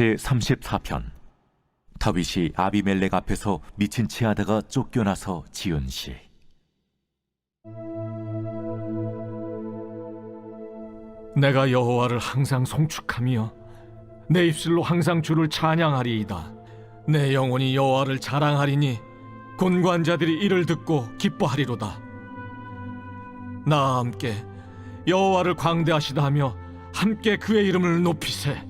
제 34편 다윗이 아비멜렉 앞에서 미친 채 하다가 쫓겨나서 지은 시 내가 여호와를 항상 송축하며 내 입술로 항상 주를 찬양하리이다. 내 영혼이 여호와를 자랑하리니 곤관자들이 이를 듣고 기뻐하리로다. 나와 함께 여호와를 광대하시다 하며 함께 그의 이름을 높이세.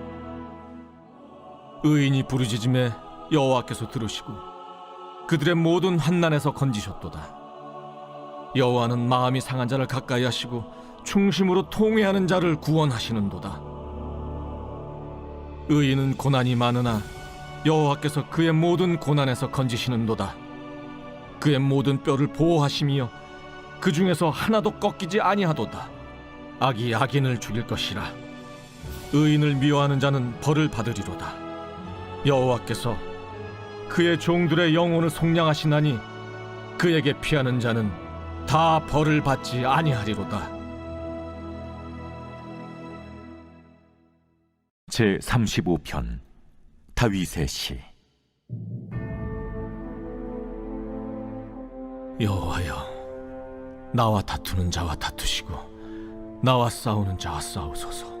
의인이 부르짖음에 여호와께서 들으시고 그들의 모든 환난에서 건지셨도다. 여호와는 마음이 상한 자를 가까이 하시고 충심으로 통회하는 자를 구원하시는도다. 의인은 고난이 많으나 여호와께서 그의 모든 고난에서 건지시는도다. 그의 모든 뼈를 보호하시며 그 중에서 하나도 꺾이지 아니하도다. 악이 악인을 죽일 것이라. 의인을 미워하는 자는 벌을 받으리로다. 여호와께서 그의 종들의 영혼을 속량하시나니 그에게 피하는 자는 다 벌을 받지 아니하리로다. 제 35편 다윗의 시 여호와여 나와 다투는 자와 다투시고 나와 싸우는 자와 싸우소서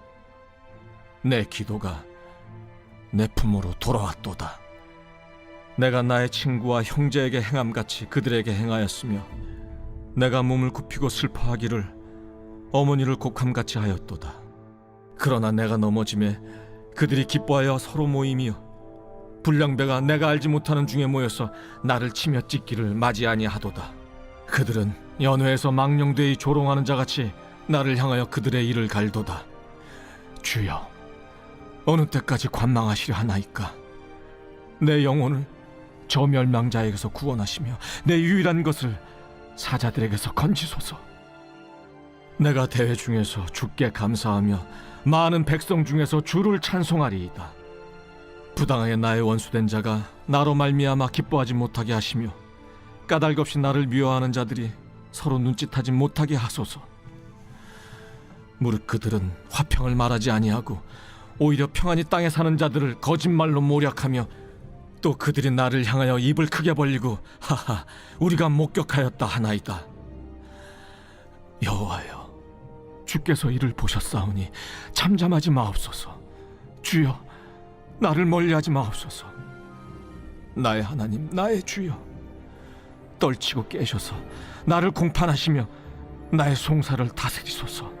내 기도가 내 품으로 돌아왔도다. 내가 나의 친구와 형제에게 행함 같이 그들에게 행하였으며 내가 몸을 굽히고 슬퍼하기를 어머니를 곡함 같이 하였도다. 그러나 내가 넘어짐에 그들이 기뻐하여 서로 모이며 불량배가 내가 알지 못하는 중에 모여서 나를 치며 찢기를 맞이 아니하도다. 그들은 연회에서 망령되이 조롱하는 자같이 나를 향하여 그들의 일을 갈도다. 주여, 어느 때까지 관망하시려 하나이까? 내 영혼을 저 멸망자에게서 구원하시며 내 유일한 것을 사자들에게서 건지소서. 내가 대회 중에서 주께 감사하며 많은 백성 중에서 주를 찬송하리이다. 부당하게 나의 원수된 자가 나로 말미암아 기뻐하지 못하게 하시며 까닭없이 나를 미워하는 자들이 서로 눈짓하지 못하게 하소서. 무릇 그들은 화평을 말하지 아니하고 오히려 평안히 땅에 사는 자들을 거짓말로 모략하며 또 그들이 나를 향하여 입을 크게 벌리고 하하 우리가 목격하였다 하나이다. 여호와여 주께서 이를 보셨사오니 잠잠하지 마옵소서. 주여 나를 멀리하지 마옵소서. 나의 하나님 나의 주여 떨치고 깨셔서 나를 공판하시며 나의 송사를 다스리소서.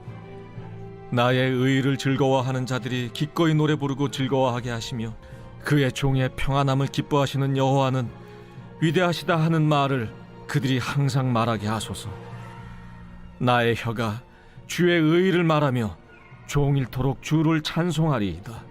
나의 의를 즐거워하는 자들이 기꺼이 노래 부르고 즐거워하게 하시며 그의 종의 평안함을 기뻐하시는 여호와는 위대하시다 하는 말을 그들이 항상 말하게 하소서. 나의 혀가 주의 의를 말하며 종일토록 주를 찬송하리이다.